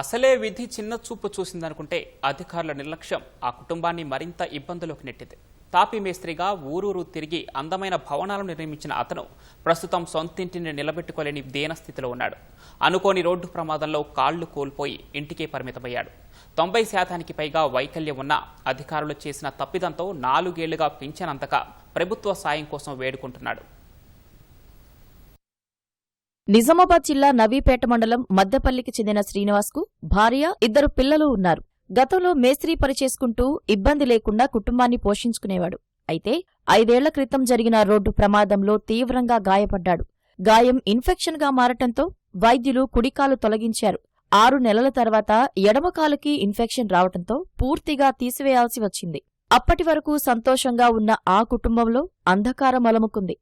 అసలే విధి చిన్న చూపు చూసిందనుకుంటే అధికారుల నిర్లక్ష్యం ఆ కుటుంబాన్ని మరింత ఇబ్బందులోకి నెట్టింది. తాపీ మేస్త్రిగా ఊరూరు తిరిగి అందమైన భవనాలను నిర్మించిన అతను ప్రస్తుతం సొంతింటిని నిలబెట్టుకోలేని దీనస్థితిలో ఉన్నాడు. అనుకోని రోడ్డు ప్రమాదంలో కాళ్ళు కోల్పోయి ఇంటికే పరిమితమయ్యాడు. తొంభై శాతానికి పైగా వైకల్యం ఉన్న అధికారులు చేసిన తప్పిదంతో నాలుగేళ్ళుగా పింఛనంతక ప్రభుత్వ సాయం కోసం వేడుకుంటున్నాడు. నిజామాబాద్ జిల్లా నవీపేట మండలం మద్దెపల్లికి చెందిన శ్రీనివాస్కు భార్య ఇద్దరు పిల్లలు ఉన్నారు. గతంలో మేస్త్రీ పని చేసుకుంటూ ఇబ్బంది లేకుండా కుటుంబాన్ని పోషించుకునేవాడు. అయితే ఐదేళ్ళ క్రితం జరిగిన రోడ్డు ప్రమాదంలో తీవ్రంగా గాయపడ్డాడు. గాయం ఇన్ఫెక్షన్గా మారటంతో వైద్యులు కుడికాలు తొలగించారు. ఆరు నెలల తర్వాత ఎడమకాలుకి ఇన్ఫెక్షన్ రావటంతో పూర్తిగా తీసివేయాల్సి వచ్చింది. అప్పటి వరకు సంతోషంగా ఉన్న ఆ కుటుంబంలో అంధకారం అలముకుంది.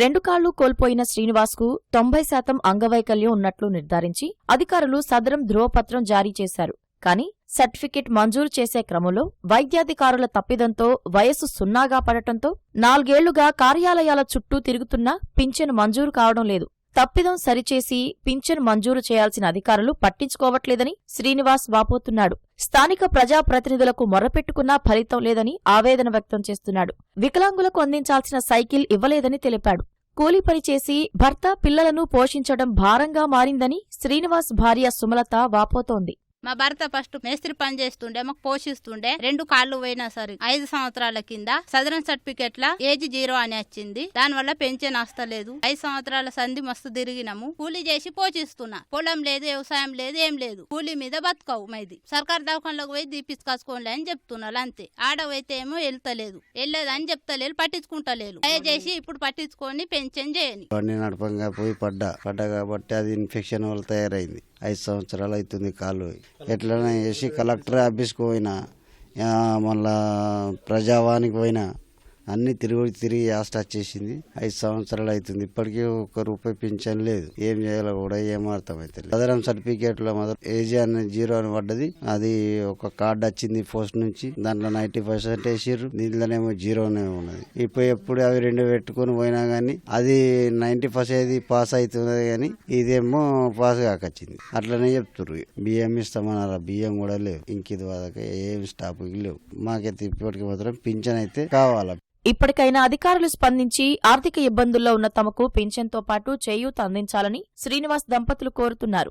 రెండు కాళ్ళు కోల్పోయిన శ్రీనివాస్కు తొంభై శాతం అంగవైకల్యం ఉన్నట్లు నిర్ధారించి అధికారులు సదరం ధ్రువపత్రం జారీ చేశారు. కానీ సర్టిఫికెట్ మంజూరు చేసే క్రమంలో వైద్యాధికారుల తప్పిదంతో వయస్సు సున్నాగా పడటంతో నాలుగేళ్ళుగా కార్యాలయాల చుట్టూ తిరుగుతున్నా పింఛను మంజూరు కావడం లేదు. తప్పిదం సరిచేసి పింఛను మంజూరు చేయాల్సిన అధికారులు పట్టించుకోవట్లేదని శ్రీనివాస్ వాపోతున్నాడు. స్థానిక ప్రజాప్రతినిధులకు మొరపెట్టుకున్నా ఫలితం లేదని ఆవేదన వ్యక్తం చేస్తున్నాడు. వికలాంగులకు అందించాల్సిన సైకిల్ ఇవ్వలేదని తెలిపాడు. కూలీ పని చేసి భర్త పిల్లలను పోషించడం భారంగా మారిందని శ్రీనివాస్ భార్య సుమలత వాపోతోంది. మా భర్త ఫస్ట్ మేస్త్రి పని చేస్తుండే మాకు పోషిస్తుండే. రెండు కాళ్ళు పోయినా సరే ఐదు సంవత్సరాల కింద సదరన్ సర్టిఫికెట్ లా ఏజ్ జీరో అని వచ్చింది. దాని వల్ల పెన్షన్ వస్తలేదు. ఐదు సంవత్సరాల సంధి మస్తు తిరిగినాము. కూలి చేసి పోషిస్తున్నా. పొలం లేదు వ్యవసాయం లేదు ఏం లేదు. కూలి మీద బతకవు మైది. సర్కార్ దవాఖానలోకి పోయి దీపించుకోసుకోండి అని చెప్తున్నారు అంతే. ఆడవైతే ఏమో వెళ్తలేదు. వెళ్ళేదని చెప్తలేదు పట్టించుకుంటలేదు దయచేసి ఇప్పుడు పట్టించుకొని పెన్షన్ చేయని. బండి నడపంగా పోయి పడ్డా. పడ్డా కాబట్టి అది ఇన్ఫెక్షన్ వల్ల తయారైంది. ఐదు సంవత్సరాలు అవుతుంది కాలు. ఎట్లనే చేసి కలెక్టర్ ఆఫీస్కి పోయినా మళ్ళా ప్రజావానికి పోయినా అన్ని తిరిగి తిరిగి యాస్ట్ వచ్చేసింది ఐదు సంవత్సరాలు అవుతుంది. ఇప్పటికీ ఒక్క రూపాయి పింఛన్ లేదు. ఏం చేయాలో కూడా ఏం అర్థమైతే సదరం సర్టిఫికేట్లో మాత్రం ఏజీ అని జీరో అని పడ్డది. అది ఒక కార్డు వచ్చింది పోస్ట్ నుంచి. దాంట్లో నైన్టీ పర్సెంట్ వేసిర్రు. దీంట్లోనేమో జీరోనే ఉన్నది. ఇప్పుడు ఎప్పుడు అవి రెండు పెట్టుకొని పోయినా గానీ అది నైన్టీ పర్సెంట్ పాస్ అవుతున్నది కానీ ఇదేమో పాస్ కాకొచ్చింది అట్లనే చెప్తుర్రు. బియ్యం ఇస్తామన్నారా? బియ్యం కూడా లేవు. ఇంకిది ఇది ఏం స్టాప్ లేవు. మాకైతే ఇప్పటికి మాత్రం పింఛన్ అయితే కావాలి? ఇప్పటికైనా అధికారులు స్పందించి ఆర్థిక ఇబ్బందుల్లో ఉన్న తమకు పింఛన్తో పాటు చేయూత అందించాలని శ్రీనివాస్ దంపతులు కోరుతున్నారు.